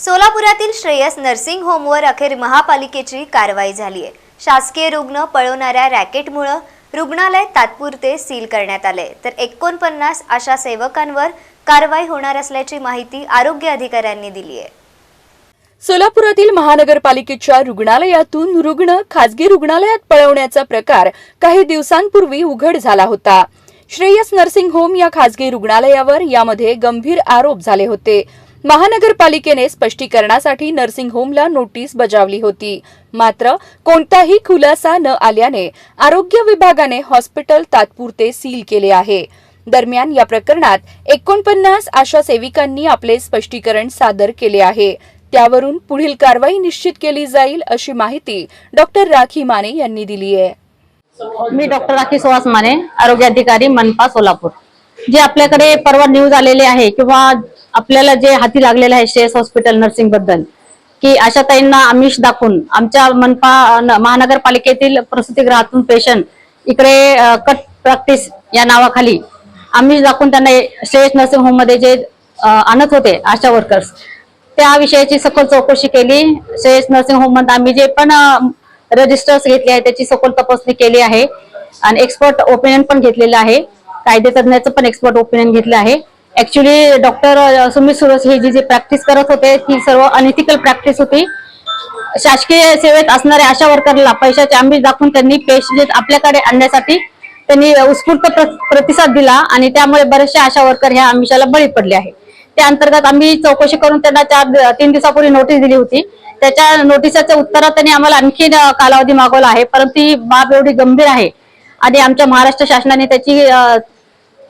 सोलापुरातील Shreyas nursing होमवर अखेर महापालिकेची कारवाई झाली आहे शासकीय रुग्ण पळवणाऱ्या रॅकेटमुळं रुग्णालय तात्पुरते सील करण्यात आले तर एकोणपन्नास आशा सेवकांवर कारवाई होणार असल्याची माहिती आरोग्य अधिकाऱ्यांनी दिली आहे सोलापुरातील महानगरपालिकेच्या रुग्णालयातून रुग्ण खासगी रुग्णालयात पळवण्याचा प्रकार काही दिवसांपूर्वी उघड झाला होता. श्रेयस नर्सिंग होम या खासगी रुग्णालयावर यामध्ये गंभीर आरोप झाले होते. महानगरपालिकेने स्पष्टीकरणासाठी नर्सिंग होमला नोटीस बजावली होती. मात्र कोणताही खुलासा न आल्याने आरोग्य विभागाने हॉस्पिटल तात्पुरते सील केले आहे. दरम्यान या प्रकरणात एकोणपन्नास आशा सेविकांनी आपले स्पष्टीकरण सादर केले आहे. त्यावरून पुढील कारवाई निश्चित केली जाईल अशी माहिती डॉक्टर राखी माने यांनी दिली आहे. मी डॉक्टर राखी सुहास माने आरोग्य अधिकारी मनपा सोलापूर. जे आपल्याकडे परवा न्यूज आलेले आहे किंवा आपल्याला जे हाती लागलेलं आहे श्रेयस हॉस्पिटल नर्सिंगबद्दल की आशाताईंना आमिष दाखवून आमच्या मनपा महानगरपालिकेतील प्रसूतीगृहातून पेशंट इकडे कट प्रॅक्टिस या नावाखाली आमिष दाखवून त्यांना श्रेयस नर्सिंग होममध्ये जे आणत होते आशा वर्कर्स त्या विषयाची सखोल चौकशी केली. श्रेयस नर्सिंग होममध्ये आम्ही जे पण रजिस्टर्स घेतले आहे त्याची सखोल तपासणी केली आहे. आणि एक्सपर्ट ओपिनियन पण घेतलेलं आहे. कायदे तज्ञाचं पण एक्सपर्ट ओपिनियन घेतलं आहे. ऍक्च्युली डॉक्टर सुमित सुरस हे जी जी प्रॅक्टिस करत होते ती सर्व अनइथिकल प्रॅक्टिस होती. शासकीय सेवेत असणाऱ्या अशा वर्करला पैशाचे आमिष दाखवून त्यांनी पेशंट आपल्याकडे आणण्यासाठी त्यांनी उत्स्फूर्त प्रतिसाद दिला आणि त्यामुळे बरेचसे आशा वर्कर ह्या आमिषाला बळी पडले आहे. त्या अंतर्गत आम्ही चौकशी करून त्यांना चार तीन दिवसापूर्वी नोटीस दिली होती. त्याच्या नोटिसाच्या उत्तरात त्यांनी आम्हाला आणखी कालावधी मागवला आहे परंतु ही बाब एवढी गंभीर आहे. आणि आमच्या महाराष्ट्र शासनाने त्याची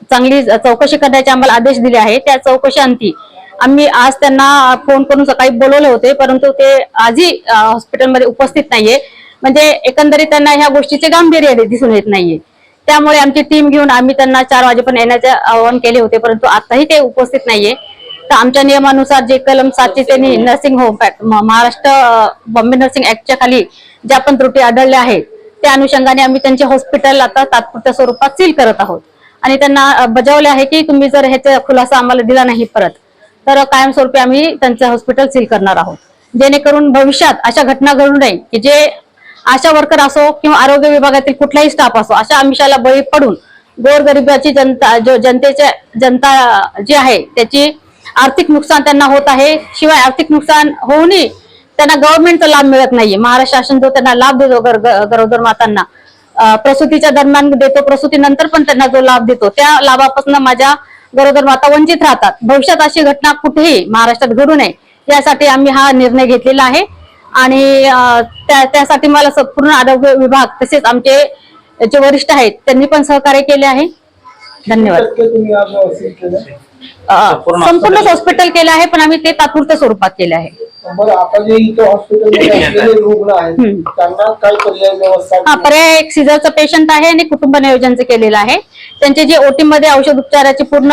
चांगली चौकशी करण्याचे आम्हाला आदेश दिले आहे त्या चौकशी अंती आम्ही आज त्यांना फोन करून सकाळी बोलवले होते परंतु ते आजही हॉस्पिटलमध्ये उपस्थित नाहीये. म्हणजे एकंदरीत त्यांना ह्या गोष्टीचे गांभीर्य दिसून येत नाहीये. त्यामुळे आमची टीम घेऊन आम्ही त्यांना चार वाजेपर्यंत येण्याचे आवाहन केले होते परंतु आताही ते उपस्थित नाहीये. तर आमच्या नियमानुसार जे कलम सातशे त्यांनी nursing home Maharashtra Bombay nursing ऍक्टच्या खाली ज्या पण त्रुटी आढळल्या आहेत त्या अनुषंगाने आम्ही त्यांचे हॉस्पिटल आता तात्पुरत्या स्वरूपात सील करत आहोत. आणि त्यांना बजावले आहे की तुम्ही जर ह्याचा खुलासा आम्हाला दिला नाही परत तर कायमस्वरूपी आम्ही त्यांचं हॉस्पिटल सील करणार आहोत. जेणेकरून भविष्यात अशा घटना घडू नये की जे आशा वर्कर असो किंवा आरोग्य विभागातील कुठलाही स्टाफ असो अशा आमिषाला बळी पडून गोरगरिबाची जनता जो जनतेच्या जनता जी आहे त्याची आर्थिक नुकसान त्यांना होत आहे. शिवाय आर्थिक नुकसान होऊनही त्यांना गव्हर्नमेंटचा लाभ मिळत नाहीये. महाराष्ट्र शासन जो त्यांना लाभ देतो गरोदर मातांना प्रसूतीच्या दरम्यान देतो प्रसूतीनंतर पण त्यांना जो लाभ देतो त्या लाभापासून माझ्या गरोदर माता वंचित राहतात. भविष्यात अशी घटना कुठेही महाराष्ट्रात घडू नये यासाठी आम्ही हा निर्णय घेतलेला आहे. आणि त्या- त्यासाठी मला संपूर्ण आरोग्य विभाग तसेच आमचे जे वरिष्ठ आहेत त्यांनी पण सहकार्य केले आहे. धन्यवाद. संपूर्ण हॉस्पिटल केलं आहे पण आम्ही ते तात्पुरत्या स्वरूपात केले आहे. बरं आता जे इथं हॉस्पिटलमध्ये असलेले रुग्ण आहेत हम्म. त्यांना काय पर्याय व्यवस्था हा पर्याय एक सिझरचं पेशंट आहे आणि कुटुंब नियोजनचं केलेलं आहे. त्यांचे जे ओटी मध्ये औषध उपचाराची पूर्ण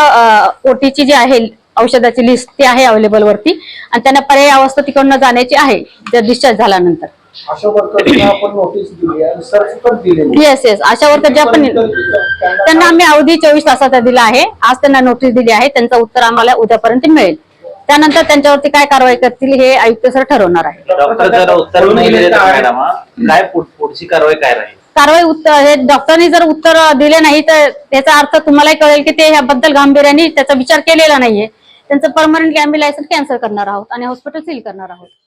ओटीची जी आहे औषधाची लिस्ट ती आहे अवेलेबल वरती. आणि त्यांना पर्याय अवस्था तिकडनं जाण्याची आहे जर डिस्चार्ज झाल्यानंतर. अशा वर्करना आपण नोटीस दिली आणि सर्च पण दिलेली येस येस अशा वर्कर ज्या पण त्यांना आम्ही अवधी चोवीस तासाचा दिला आहे. आज त्यांना नोटीस दिली आहे. त्यांचं उत्तर आम्हाला उद्यापर्यंत मिळेल. त्यानंतर त्यांच्यावरती काय कारवाई करतील हे आयुक्त सर ठरवणार आहे. डॉक्टर जर उत्तर नाही दिले तर मॅडम काय पुढ- पुढची कारवाई काय राहील? कारवाई उत्तर हे डॉक्टरनी जर उत्तर दिले नाही तर त्याचा अर्थ तुम्हालाही कळेल की ते ह्याबद्दल गांभीर्याने त्याचा विचार केलेला नाहीये. त्यांचं परमनंट कॅम्बी लायसन्स कॅन्सल करणार आहोत आणि हॉस्पिटल सील करणार आहोत.